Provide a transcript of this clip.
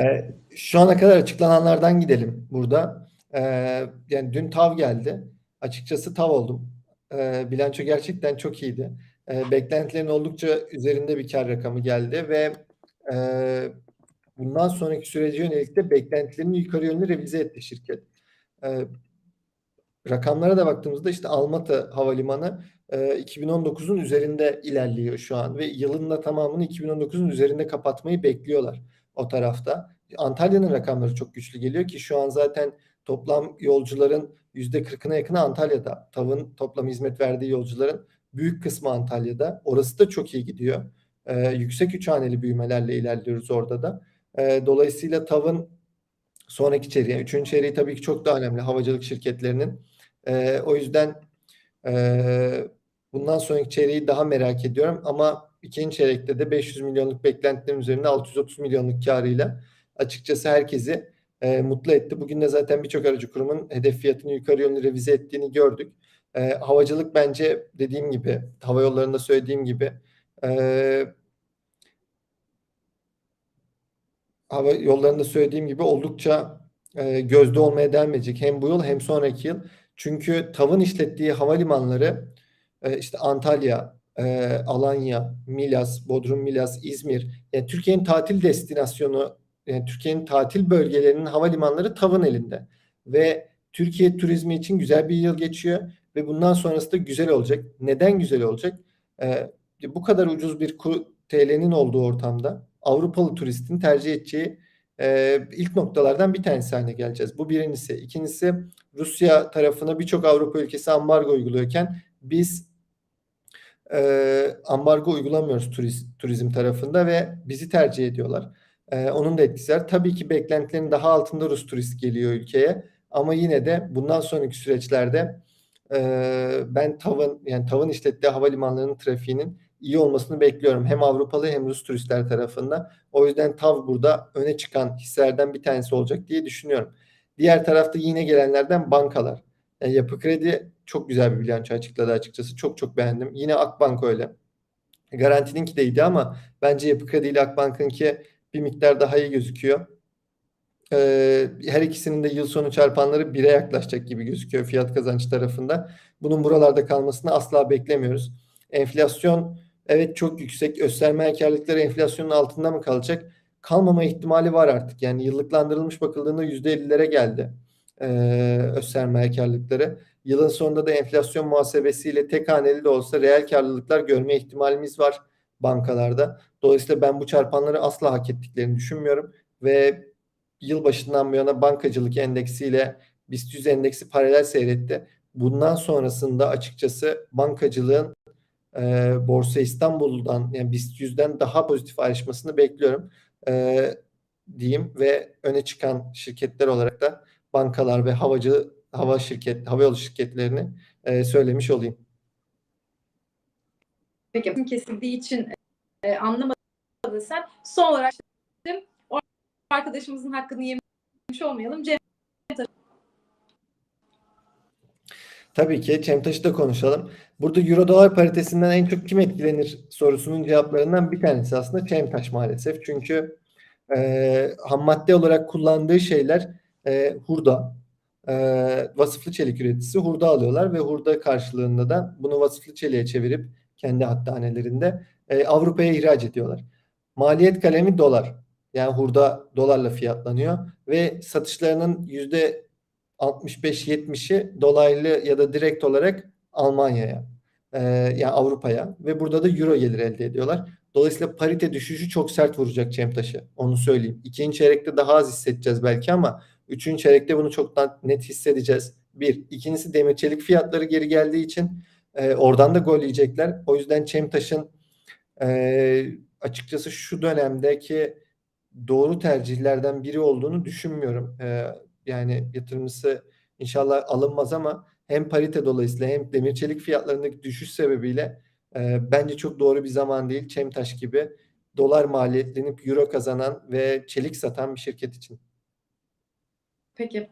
Ee, şu ana kadar açıklananlardan gidelim burada. Ee, yani dün TAV geldi. Açıkçası TAV oldum. Ee, bilanço gerçekten çok iyiydi. Ee, beklentilerin oldukça üzerinde bir kar rakamı geldi ve e, bundan sonraki sürece yönelik de beklentilerini yukarı yönlü revize etti şirket. Ee, rakamlara da baktığımızda işte Almatı Havalimanı e, 2019'un üzerinde ilerliyor şu an ve yılın da tamamını 2019'un üzerinde kapatmayı bekliyorlar o tarafta. Antalya'nın rakamları çok güçlü geliyor ki şu an zaten toplam yolcuların %40'ına yakını Antalya'da. TAV'ın toplam hizmet verdiği yolcuların büyük kısmı Antalya'da. Orası da çok iyi gidiyor. Ee, yüksek üç haneli büyümelerle ilerliyoruz orada da. Ee, dolayısıyla TAV'ın sonraki çeyreği, üçüncü çeyreği tabii ki çok daha önemli havacılık şirketlerinin. Ee, o yüzden e, bundan sonraki çeyreği daha merak ediyorum ama ikinci çeyrekte de 500 milyonluk beklentilerin üzerinde 630 milyonluk karıyla açıkçası herkesi e, mutlu etti. Bugün de zaten birçok aracı kurumun hedef fiyatını yukarı yönlü revize ettiğini gördük. E, havacılık bence dediğim gibi, hava yollarında söylediğim gibi e, hava yollarında söylediğim gibi oldukça e, gözde olmaya devam edecek. Hem bu yıl hem sonraki yıl. Çünkü TAV'ın işlettiği havalimanları e, işte Antalya, e, Alanya, Milas, Bodrum, Milas, İzmir. Yani Türkiye'nin tatil destinasyonu, yani Türkiye'nin tatil bölgelerinin havalimanları TAV'ın elinde. Ve Türkiye turizmi için güzel bir yıl geçiyor ve bundan sonrası da güzel olacak. Neden güzel olacak? E, bu kadar ucuz bir TL'nin olduğu ortamda Avrupalı turistin tercih edeceği e, ilk noktalardan bir tanesi haline geleceğiz. Bu birincisi. İkincisi Rusya tarafına birçok Avrupa ülkesi ambargo uyguluyorken biz e, ambargo uygulamıyoruz turizm, turizm tarafında ve bizi tercih ediyorlar. E, onun da etkisi var. Tabii ki beklentilerin daha altında Rus turist geliyor ülkeye ama yine de bundan sonraki süreçlerde e, ben TAV'ın yani TAV'ın işlettiği havalimanlarının trafiğinin iyi olmasını bekliyorum. Hem Avrupalı hem Rus turistler tarafından. O yüzden TAV burada öne çıkan hislerden bir tanesi olacak diye düşünüyorum. Diğer tarafta yine gelenlerden bankalar. Yani Yapı Kredi çok güzel bir bilanço açıkladı açıkçası. Çok çok beğendim. Yine Akbank öyle. Garantininki de iyiydi ama bence Yapı Kredi ile Akbank'ınki bir miktar daha iyi gözüküyor. Ee, her ikisinin de yıl sonu çarpanları 1'e yaklaşacak gibi gözüküyor fiyat kazanç tarafında. Bunun buralarda kalmasını asla beklemiyoruz. Enflasyon evet çok yüksek. Gösterme karlılıkları enflasyonun altında mı kalacak? Kalmama ihtimali var artık. Yani yıllıklandırılmış bakıldığında %50'lere geldi. Ee, öz sermaye karlılıkları. Yılın sonunda da enflasyon muhasebesiyle tek haneli de olsa reel karlılıklar görme ihtimalimiz var bankalarda. Dolayısıyla ben bu çarpanları asla hak ettiklerini düşünmüyorum ve yıl başından bu yana bankacılık endeksiyle BIST 100 endeksi paralel seyretti. Bundan sonrasında açıkçası bankacılığın e, Borsa İstanbul'dan yani BIST 100'den daha pozitif ayrışmasını bekliyorum e, diyeyim ve öne çıkan şirketler olarak da bankalar ve havacı hava şirket havayolu şirketlerini e, söylemiş olayım. Peki kesildiği için e, anlamadın sen. Son olarak o arkadaşımızın hakkını yemiş olmayalım. Cem Tabii ki Çemtaş'ı da konuşalım. Burada Euro dolar paritesinden en çok kim etkilenir sorusunun cevaplarından bir tanesi aslında Çemtaş maalesef. Çünkü e, ham madde olarak kullandığı şeyler e, hurda, e, vasıflı çelik üreticisi hurda alıyorlar ve hurda karşılığında da bunu vasıflı çeliğe çevirip kendi hattanelerinde e, Avrupa'ya ihraç ediyorlar. Maliyet kalemi dolar. Yani hurda dolarla fiyatlanıyor ve satışlarının yüzde 65-70'i dolaylı ya da direkt olarak Almanya'ya e, yani Avrupa'ya ve burada da euro gelir elde ediyorlar. Dolayısıyla parite düşüşü çok sert vuracak Cemtaş'ı. Onu söyleyeyim. İkinci çeyrekte daha az hissedeceğiz belki ama üçüncü çeyrekte bunu çok net hissedeceğiz. Bir. İkincisi demir çelik fiyatları geri geldiği için e, oradan da gol yiyecekler. O yüzden Cemtaş'ın e, açıkçası şu dönemdeki doğru tercihlerden biri olduğunu düşünmüyorum. E, yani yatırımcısı inşallah alınmaz ama hem parite dolayısıyla hem demir çelik fiyatlarındaki düşüş sebebiyle e, bence çok doğru bir zaman değil. Çemtaş gibi dolar maliyetlenip euro kazanan ve çelik satan bir şirket için. Peki.